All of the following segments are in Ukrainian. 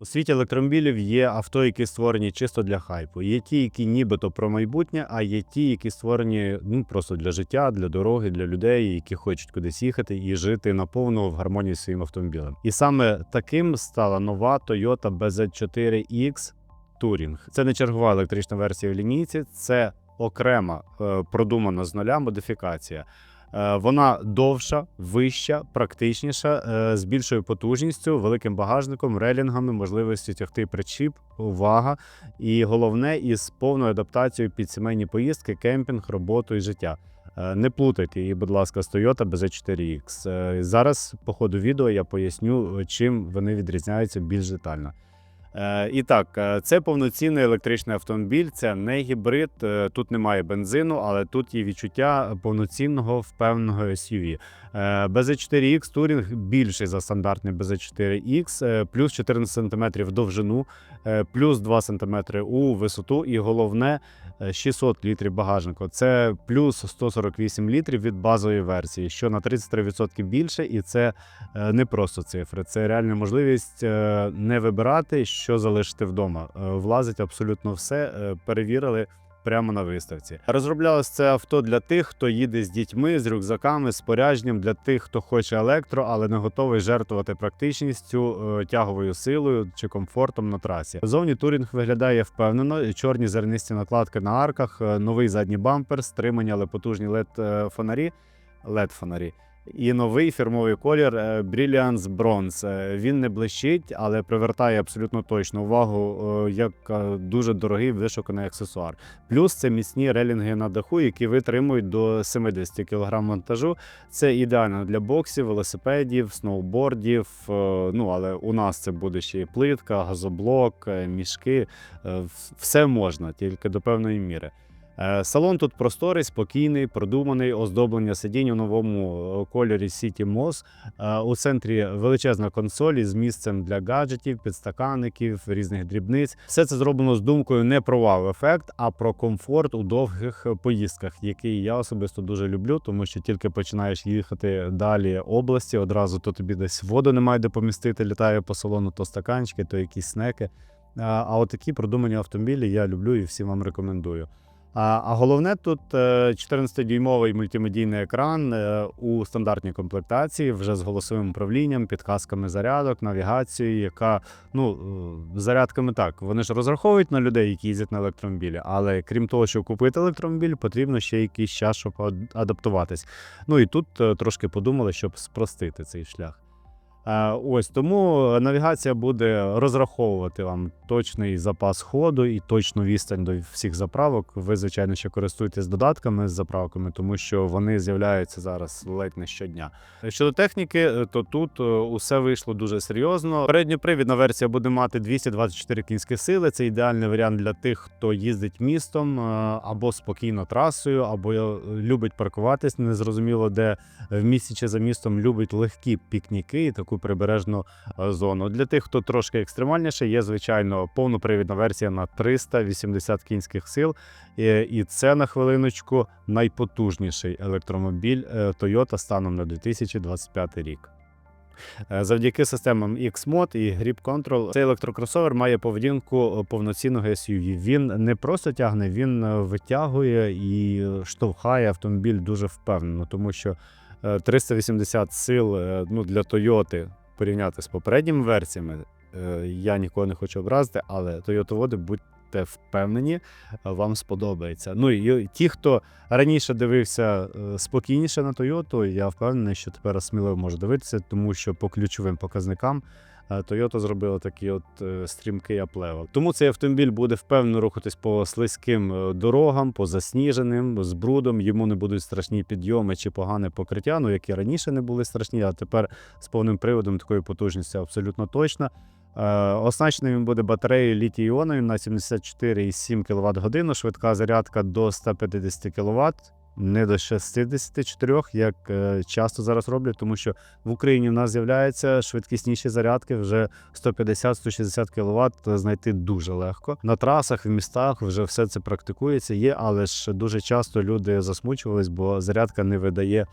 У світі електромобілів є авто, які створені чисто для хайпу. Є ті, які нібито про майбутнє, а є ті, які створені ну просто для життя, для дороги, для людей, які хочуть кудись їхати і жити наповну в гармонії зі своїм автомобілем. І саме таким стала нова Toyota BZ4X Touring. Це не чергова електрична версія в лінійці, це окрема е, продумана з нуля модифікація. Е, Вона довша, вища, практичніша, е, з більшою потужністю, великим багажником, релінгами, можливістю тягти причіп, увага. І головне, із повною адаптацією під сімейні поїздки, кемпінг, роботу і життя. Е, Не плутайте її, будь ласка, з Toyota BZ4X. Е, Зараз по ходу відео я поясню, чим вони відрізняються більш детально. Е, І так, е, це повноцінний електричний автомобіль, це не гібрид. е, Тут немає бензину, але тут є відчуття повноцінного впевненого SUV. Е, BZ4X Touring більший за стандартний BZ4X, е, плюс 14 см довжину, плюс 2 см у висоту, і головне е, 600 літрів багажнику. Це плюс 148 літрів від базової версії, що на 33% більше, і це е, не просто цифри, це реальна можливість е, не вибирати, що залишити вдома. Е, Влазить абсолютно все, е, перевірили. Прямо на виставці розроблялось це авто для тих, хто їде з дітьми, з рюкзаками, з порядженням, для тих, хто хоче електро, але не готовий жертвувати практичністю, е, тяговою силою чи комфортом на трасі. Зовні турінг виглядає впевнено. Чорні зернисті накладки на арках, е, новий задній бампер, стримані, але потужні led фонарі, led фонарі. І новий фірмовий колір е, Brilliance Bronze. Е, Він не блищить, але привертає абсолютно точно увагу е, як дуже дорогий вишуканий аксесуар. Плюс це міцні релінги на даху, які витримують до 70 кг вантажу. Це ідеально для боксів, велосипедів, сноубордів. Ну але у нас це буде ще і плитка, газоблок, мішки. Все можна, тільки до певної міри. Е, Салон тут просторий, спокійний, продуманий, оздоблення сидінь у новому е, кольорі City Moss. Е, У центрі величезна консоль із місцем для гаджетів, підстаканників, різних дрібниць. Все це зроблено з думкою не про вау-ефект, а про комфорт у довгих поїздках, який я особисто дуже люблю, тому що тільки починаєш їхати далі області, одразу то тобі десь воду немає де помістити, літає по салону, то стаканчики, то якісь снеки. А, а от такі продумані автомобілі я люблю і всім вам рекомендую. А, головне тут е, 14-дюймовий мультимедійний екран е, у стандартній комплектації, вже з голосовим управлінням, підказками зарядок, навігацією, яка ну е, зарядками так. Вони ж розраховують на людей, які їздять на електромобілі. Але крім того, щоб купити електромобіль, потрібно ще якийсь час, щоб адаптуватись. Ну і тут е, трошки подумали, щоб спростити цей шлях. Е, Ось тому навігація буде розраховувати вам точний запас ходу і точну відстань до всіх заправок. Ви, звичайно, ще користуєтесь додатками з заправками, тому що вони з'являються зараз ледь не щодня. Щодо техніки, е, то тут е, усе вийшло дуже серйозно. Передньопривідна версія буде мати 224 кінські сили. Це ідеальний варіант для тих, хто їздить містом або спокійно трасою, або любить паркуватись незрозуміло де в місті чи за містом любить легкі пікніки і таку прибережну е, зону. Для тих, хто трошки екстремальніше, є звичайно повнопривідна версія на 380 кінських сил. І, і це на хвилиночку найпотужніший електромобіль е, Toyota станом на 2025 рік. Е, Завдяки системам X-Mod і Grip Control цей електрокросовер має поведінку е, повноцінного SUV. Він не просто тягне, він е, витягує і штовхає автомобіль дуже впевнено, тому що е, 380 сил е, ну, для Тойоти порівняти з попередніми версіями. е, Я нікого не хочу образити, але Toyota будьте впевнені, е, вам сподобається. Ну і ті, хто раніше дивився е, спокійніше на Toyota, я впевнений, що тепер сміливо може дивитися, тому що по ключовим показникам е, Toyota зробила такий от е, стрімкий аплевел. Тому цей автомобіль буде впевнено рухатись по слизьким е, дорогам, по засніженим, з брудом. Йому не будуть страшні підйоми чи погане покриття, ну які раніше не були страшні, а тепер з повним приводом такої потужності абсолютно точно. Е, Оснащений він буде батареєю літій іоновою на 74,7 кВт годину, швидка зарядка до 150 кВт, не до 64, як е, часто зараз роблять, тому що в Україні в нас з'являються швидкісніші зарядки, вже 150-160 кВт знайти дуже легко. На трасах, в містах вже все це практикується, є, але ж дуже часто люди засмучувались, бо зарядка не видає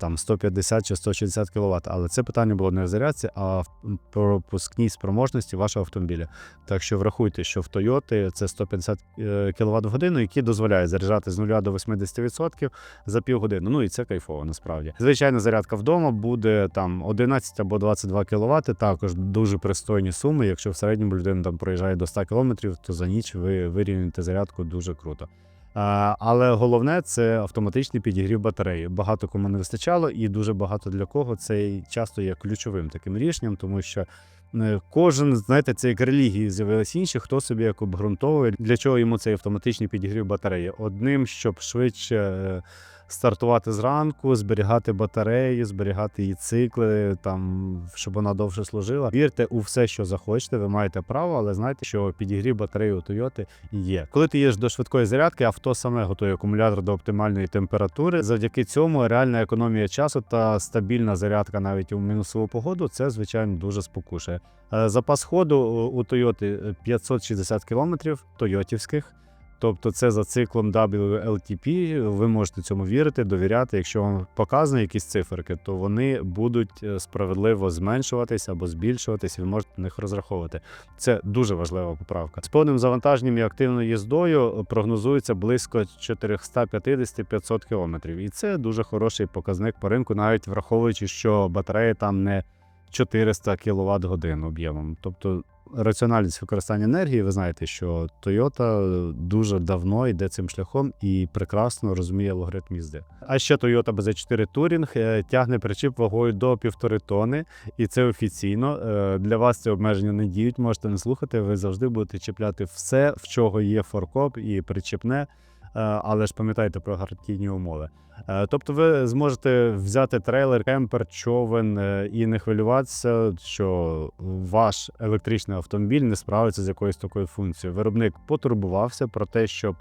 там 150 чи 160 кВт. Але це питання було не в зарядці, а в пропускній спроможності вашого автомобіля. Так що врахуйте, що в Toyota це 150 кВт в годину, які дозволяють заряджати з 0 до 80% за півгодини. Ну і це кайфово насправді. Звичайна зарядка вдома буде там 11 або 22 кВт, також дуже пристойні суми. Якщо в середньому людина там проїжджає до 100 км, то за ніч ви вирівняєте зарядку дуже круто. А, Але головне це автоматичний підігрів батареї. Багато кому не вистачало, і дуже багато для кого це часто є ключовим таким рішенням, тому що е, кожен, знаєте, це як релігії з'явилися інші, хто собі як обґрунтовує, для чого йому цей автоматичний підігрів батареї. Одним, щоб швидше е, стартувати зранку, зберігати батареї, зберігати її цикли, там щоб вона довше служила. Вірте у все, що захочете, ви маєте право, але знайте, що підігрів батареї у Toyota є. Коли ти їдеш до швидкої зарядки, авто саме готує акумулятор до оптимальної температури. Завдяки цьому реальна економія часу та стабільна зарядка навіть у мінусову погоду. Це звичайно дуже спокушує. Е, Запас ходу у Toyota 560 км тойотівських. Тобто це за циклом WLTP, ви можете цьому вірити, довіряти. Якщо вам показані якісь циферки, то вони будуть е, справедливо зменшуватися або збільшуватися, ви можете на них розраховувати. Це дуже важлива поправка. З повним завантаженням і активною їздою прогнозується близько 450-500 км. І це дуже хороший показник по ринку, навіть враховуючи, що батарея там не 400 кВт годин об'ємом. Тобто раціональність використання енергії, ви знаєте, що Toyota дуже давно йде цим шляхом і прекрасно розуміє логарифм їзди. А ще Toyota BZ4 Touring е, тягне причіп вагою до півтори тони, і це офіційно. Е, Для вас це обмеження не діють, можете не слухати. Ви завжди будете чіпляти все, в чого є форкоп і причіпне. Е, Але ж пам'ятайте про гарантійні умови. Е, Тобто ви зможете взяти трейлер, кемпер, човен е, і не хвилюватися, що ваш електричний автомобіль не справиться з якоюсь такою функцією. Виробник потурбувався про те, щоб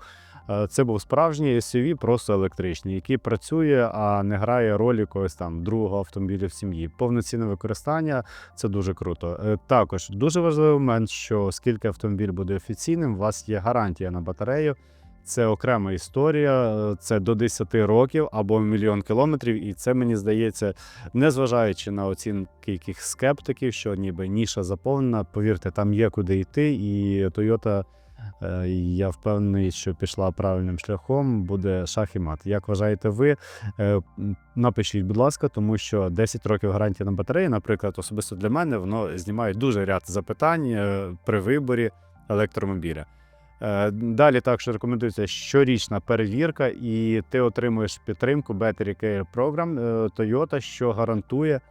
це був справжній SUV, просто електричний, який працює, а не грає роль якогось там другого автомобіля в сім'ї. Повноцінне використання це дуже круто. Також дуже важливий момент, що оскільки автомобіль буде офіційним, у вас є гарантія на батарею. Це окрема історія, е, це до 10 років або мільйон кілометрів, і це мені здається, незважаючи на оцінки яких скептиків, що ніби ніша заповнена. Повірте, там є куди йти, і Toyota, е, я впевнений, що пішла правильним шляхом, буде шах і мат. Як вважаєте ви? Е, Напишіть, будь ласка, тому що 10 років гарантії на батареї, наприклад, особисто для мене, воно знімає дуже ряд запитань при виборі електромобіля. Е, Далі також рекомендується щорічна перевірка, і ти отримуєш підтримку Battery Care Program е, Toyota, що гарантує,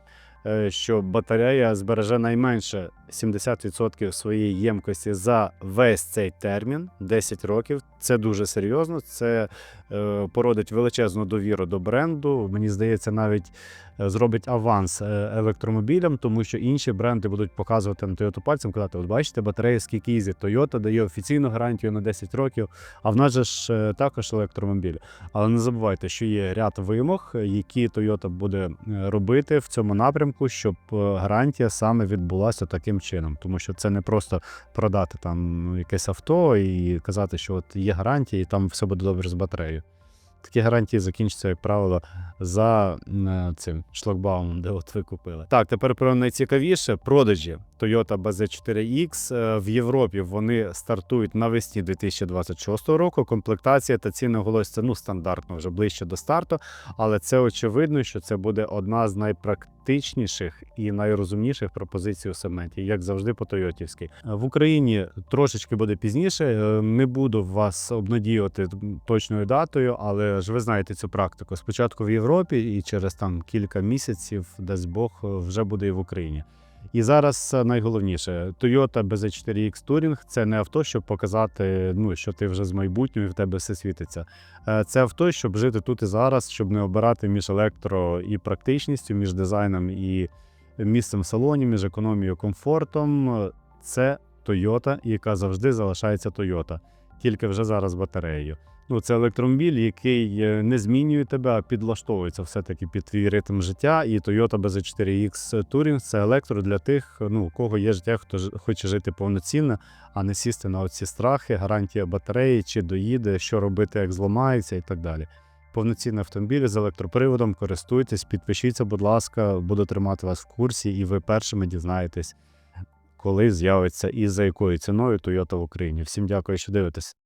е, що батарея збереже найменше 70% своєї ємкості за весь цей термін 10 років. Це дуже серйозно. Це породить величезну довіру до бренду. Мені здається, навіть зробить аванс е, електромобілям, тому що інші бренди будуть показувати на Toyota пальцем, казати: от бачите, батарея скільки ізі. Toyota дає офіційну гарантію на 10 років, а в нас же ж е, також електромобіль. Але не забувайте, що є ряд вимог, які Toyota буде е, робити в цьому напрямку, щоб е, гарантія саме відбулася таким чином, тому що це не просто продати там ну, якесь авто і казати, що от є гарантія, і там все буде добре з батареєю. Такі гарантії закінчаться, як правило, за е, цим шлагбаумом, де от ви купили. Так, тепер про найцікавіше продажі Toyota BZ4X Е, в Європі. Вони стартують навесні 2026 року. Комплектація та ціни оголосяться ну стандартно вже ближче до старту, але це очевидно, що це буде одна з найпрактичніших і найрозумніших пропозицій у сегменті, як завжди по Тойотівській. В Україні трошечки буде пізніше. Е, Не буду вас обнадіювати точною датою, але ж ви знаєте цю практику. Спочатку в Європі, і через там кілька місяців, дасть Бог, е, вже буде і в Україні. І зараз е, найголовніше Toyota BZ4X Touring – це не авто, щоб показати, ну що ти вже з майбутнього і в тебе все світиться. Е, Це авто, щоб жити тут і зараз, щоб не обирати між електро і практичністю, між дизайном і місцем в салоні, між економією, комфортом. Це Toyota, яка завжди залишається Toyota, тільки вже зараз батареєю. Ну, це електромобіль, який е, не змінює тебе, а підлаштовується все-таки під твій ритм життя. І Toyota BZ4X Touring – це електро для тих, ну, у кого є життя, хто хоче жити повноцінно, а не сісти на оці страхи, гарантія батареї, чи доїде, що робити, як зламається і так далі. повноцінний автомобіль з електроприводом. Користуйтесь, підпишіться, будь ласка, буду тримати вас в курсі, і ви першими дізнаєтесь, коли з'явиться і за якою ціною Toyota в Україні. Всім дякую, що дивитесь.